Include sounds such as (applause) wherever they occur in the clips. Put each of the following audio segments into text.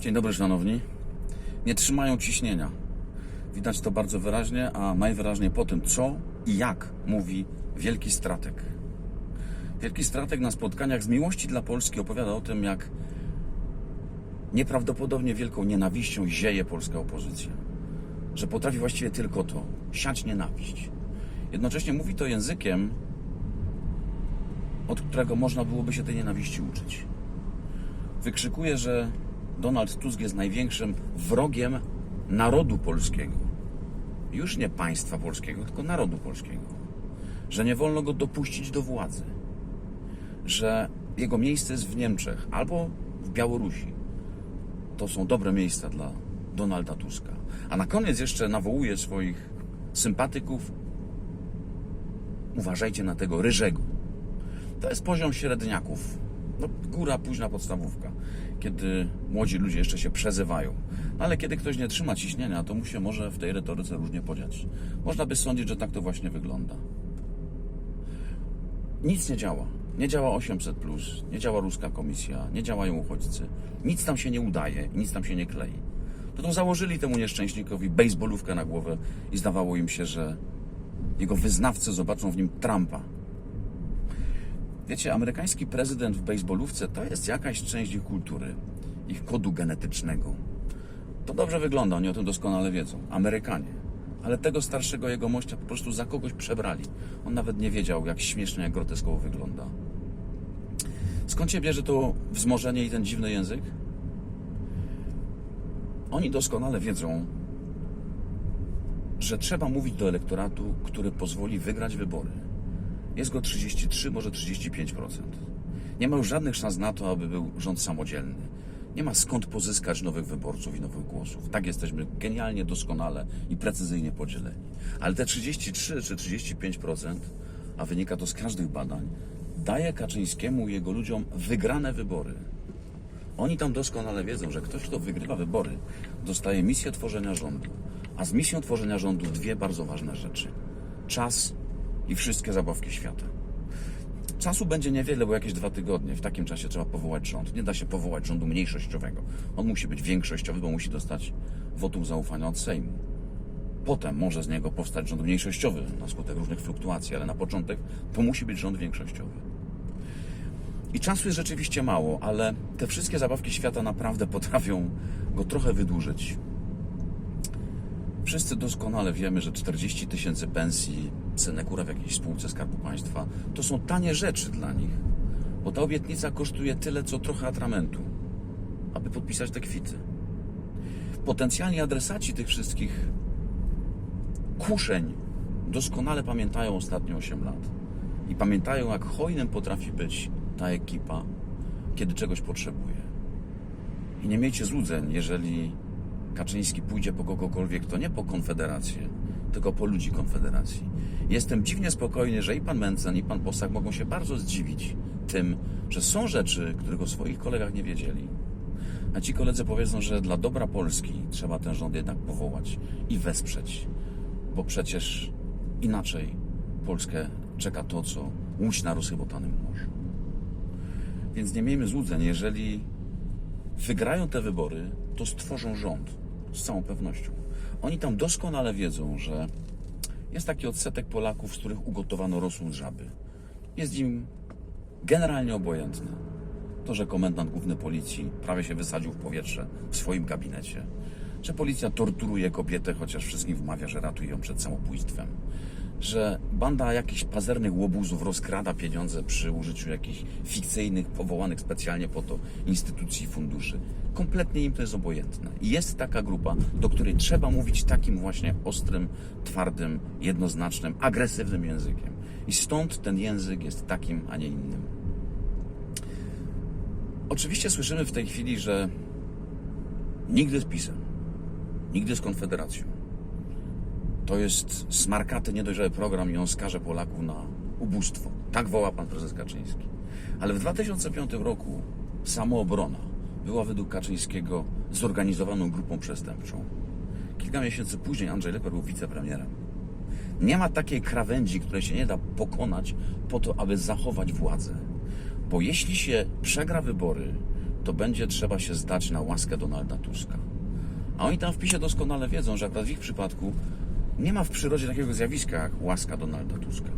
Dzień dobry, szanowni. Nie trzymają ciśnienia. Widać to bardzo wyraźnie, a najwyraźniej po tym, co i jak mówi wielki strateg. Wielki strateg na spotkaniach z miłości dla Polski opowiada o tym, jak nieprawdopodobnie wielką nienawiścią zieje polska opozycja. Że potrafi właściwie tylko to siać nienawiść. Jednocześnie mówi to językiem, od którego można byłoby się tej nienawiści uczyć. Wykrzykuje, że Donald Tusk jest największym wrogiem narodu polskiego. Już nie państwa polskiego, tylko narodu polskiego. Że nie wolno go dopuścić do władzy. Że jego miejsce jest w Niemczech albo w Białorusi. To są dobre miejsca dla Donalda Tuska. A na koniec jeszcze nawołuje swoich sympatyków. Uważajcie na tego ryżego. To jest poziom średniaków. No, góra, późna podstawówka, kiedy młodzi ludzie jeszcze się przezywają. Ale kiedy ktoś nie trzyma ciśnienia, to mu się może w tej retoryce różnie podziać. Można by sądzić, że tak to właśnie wygląda. Nic nie działa. Nie działa 800, nie działa ruska komisja, nie działają uchodźcy. Nic tam się nie udaje, nic tam się nie klei. To to założyli temu nieszczęśnikowi bejsbolówkę na głowę i zdawało im się, że jego wyznawcy zobaczą w nim Trumpa. Wiecie, amerykański prezydent w bejsbolówce to jest jakaś część ich kultury, ich kodu genetycznego. To dobrze wygląda, oni o tym doskonale wiedzą. Amerykanie. Ale tego starszego jego mościa po prostu za kogoś przebrali. On nawet nie wiedział, jak śmiesznie, jak groteskowo wygląda. Skąd się bierze to wzmożenie i ten dziwny język? Oni doskonale wiedzą, że trzeba mówić do elektoratu, który pozwoli wygrać wybory. Jest go 33, może 35%. Nie ma już żadnych szans na to, aby był rząd samodzielny. Nie ma skąd pozyskać nowych wyborców i nowych głosów. Tak jesteśmy genialnie, doskonale i precyzyjnie podzieleni. Ale te 33 czy 35%, a wynika to z każdych badań, daje Kaczyńskiemu i jego ludziom wygrane wybory. Oni tam doskonale wiedzą, że ktoś, kto wygrywa wybory, dostaje misję tworzenia rządu. A z misją tworzenia rządu dwie bardzo ważne rzeczy: czas i wszystkie zabawki świata. Czasu będzie niewiele, bo jakieś dwa tygodnie. W takim czasie trzeba powołać rząd. Nie da się powołać rządu mniejszościowego. On musi być większościowy, bo musi dostać wotum zaufania od Sejmu. Potem może z niego powstać rząd mniejszościowy na skutek różnych fluktuacji, ale na początek to musi być rząd większościowy. I czasu jest rzeczywiście mało, ale te wszystkie zabawki świata naprawdę (laughs) potrafią go trochę wydłużyć. Wszyscy doskonale wiemy, że 40 tysięcy pensji, synekura w jakiejś spółce Skarbu Państwa to są tanie rzeczy dla nich, bo ta obietnica kosztuje tyle, co trochę atramentu, aby podpisać te kwity. Potencjalni adresaci tych wszystkich kuszeń doskonale pamiętają ostatnie 8 lat i pamiętają, jak hojnym potrafi być ta ekipa, kiedy czegoś potrzebuje. I nie miejcie złudzeń, jeżeli Kaczyński pójdzie po kogokolwiek, to nie po Konfederację, tylko po ludzi Konfederacji. Jestem dziwnie spokojny, że i pan Mencen, i pan Bosak mogą się bardzo zdziwić tym, że są rzeczy, których o swoich kolegach nie wiedzieli. A ci koledzy powiedzą, że dla dobra Polski trzeba ten rząd jednak powołać i wesprzeć, bo przecież inaczej Polskę czeka to, co łódź na rozchybotanym morzu. Więc nie miejmy złudzeń, jeżeli wygrają te wybory, to stworzą rząd z całą pewnością. Oni tam doskonale wiedzą, że jest taki odsetek Polaków, z których ugotowano rosół żaby. Jest im generalnie obojętne to, że komendant główny policji prawie się wysadził w powietrze w swoim gabinecie, że policja torturuje kobietę, chociaż wszystkim wmawia, że ratuje ją przed samobójstwem, że banda jakichś pazernych łobuzów rozkrada pieniądze przy użyciu jakichś fikcyjnych, powołanych specjalnie po to instytucji i funduszy. Kompletnie im to jest obojętne. Jest taka grupa, do której trzeba mówić takim właśnie ostrym, twardym, jednoznacznym, agresywnym językiem. I stąd ten język jest takim, a nie innym. Oczywiście słyszymy w tej chwili, że nigdy z PiSem, nigdy z Konfederacją. To jest smarkaty, niedojrzały program i on skaże Polaków na ubóstwo. Tak woła pan prezes Kaczyński. Ale w 2005 roku samoobrona była według Kaczyńskiego zorganizowaną grupą przestępczą. Kilka miesięcy później Andrzej Leper był wicepremierem. Nie ma takiej krawędzi, której się nie da pokonać po to, aby zachować władzę. Bo jeśli się przegra wybory, to będzie trzeba się zdać na łaskę Donalda Tuska. A oni tam w PiSie doskonale wiedzą, że akurat w ich przypadku nie ma w przyrodzie takiego zjawiska jak łaska Donalda Tuska.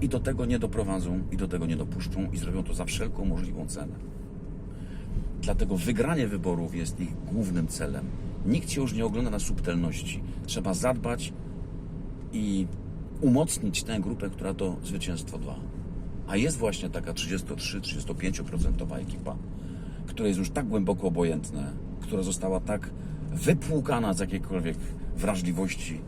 I do tego nie doprowadzą, i do tego nie dopuszczą, i zrobią to za wszelką możliwą cenę. Dlatego wygranie wyborów jest ich głównym celem. Nikt się już nie ogląda na subtelności. Trzeba zadbać i umocnić tę grupę, która to zwycięstwo dba. A jest właśnie taka 33-35% ekipa, która jest już tak głęboko obojętna, która została tak wypłukana z jakiejkolwiek wrażliwości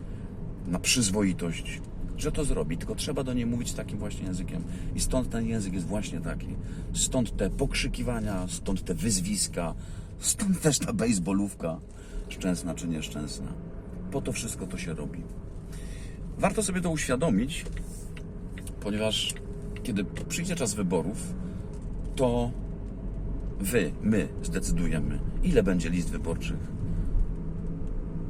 na przyzwoitość, że to zrobi. Tylko trzeba do niej mówić takim właśnie językiem. I stąd ten język jest właśnie taki. Stąd te pokrzykiwania, stąd te wyzwiska, stąd też ta bejsbolówka, szczęsna czy nieszczęsna. Po to wszystko to się robi. Warto sobie to uświadomić, ponieważ kiedy przyjdzie czas wyborów, to wy, my zdecydujemy, ile będzie list wyborczych.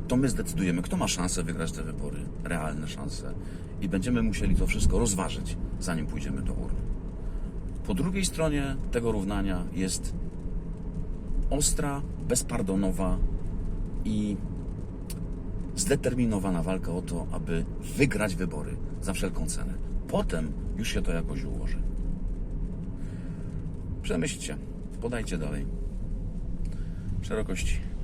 To my zdecydujemy, kto ma szansę wygrać te wybory, realne szanse. I będziemy musieli to wszystko rozważyć, zanim pójdziemy do urny. Po drugiej stronie tego równania jest ostra, bezpardonowa i zdeterminowana walka o to, aby wygrać wybory za wszelką cenę. Potem już się to jakoś ułoży. Przemyślcie, podajcie dalej. Szerokości.